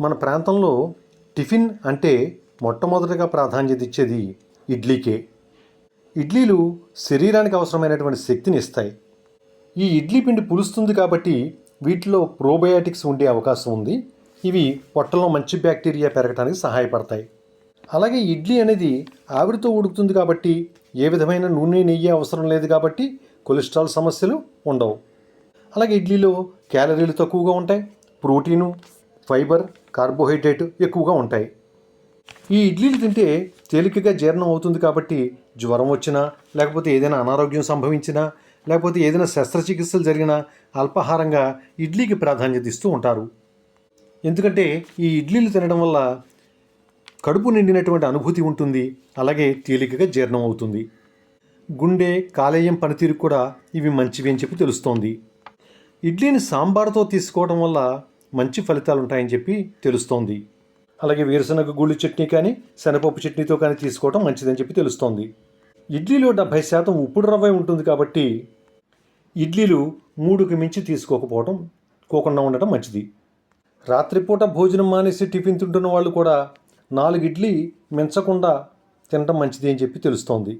మన ప్రాంతంలో టిఫిన్ అంటే మొట్టమొదటిగా ప్రాధాన్యత ఇచ్చేది ఇడ్లీకే. ఇడ్లీలు శరీరానికి అవసరమైనటువంటి శక్తిని ఇస్తాయి. ఈ ఇడ్లీ పిండి పులుస్తుంది కాబట్టి వీటిలో ప్రోబయాటిక్స్ ఉండే అవకాశం ఉంది. ఇవి పొట్టలో మంచి బ్యాక్టీరియా పెరగడానికి సహాయపడతాయి. అలాగే ఇడ్లీ అనేది ఆవిరితో ఉడుకుతుంది కాబట్టి ఏ విధమైన నూనె నెయ్యి అవసరం లేదు కాబట్టి కొలెస్ట్రాల్ సమస్యలు ఉండవు. అలాగే ఇడ్లీలో క్యాలరీలు తక్కువగా ఉంటాయి. ప్రోటీను ఫైబర్ కార్బోహైడ్రేట్ ఎక్కువగా ఉంటాయి. ఈ ఇడ్లీలు తింటే తేలికగా జీర్ణం అవుతుంది కాబట్టి జ్వరం వచ్చినా లేకపోతే ఏదైనా అనారోగ్యం సంభవించినా లేకపోతే ఏదైనా శస్త్రచికిత్సలు జరిగినా అల్పాహారంగా ఇడ్లీకి ప్రాధాన్యత ఇస్తూ ఉంటారు. ఎందుకంటే ఈ ఇడ్లీలు తినడం వల్ల కడుపు నిండినటువంటి అనుభూతి ఉంటుంది అలాగే తేలికగా జీర్ణం అవుతుంది. గుండె కాలేయం పనితీరు కూడా ఇవి మంచివి అని చెప్పి తెలుస్తోంది. ఇడ్లీని సాంబార్తో తీసుకోవడం వల్ల మంచి ఫలితాలు ఉంటాయని చెప్పి తెలుస్తోంది. అలాగే వేరుశనగ గుళ్ళు చట్నీ కానీ శనగపప్పు చట్నీతో కానీ తీసుకోవడం మంచిదని చెప్పి తెలుస్తోంది. ఇడ్లీలో డెబ్భై శాతం ఉప్పుడు రవ్వే ఉంటుంది కాబట్టి ఇడ్లీలు మూడుకి మించి తీసుకోకపోవడం కోకుండా ఉండటం మంచిది. రాత్రిపూట భోజనం మానేసి టిఫిన్ తింటున్న వాళ్ళు కూడా నాలుగు ఇడ్లీ మించకుండా తినటం మంచిది అని చెప్పి తెలుస్తోంది.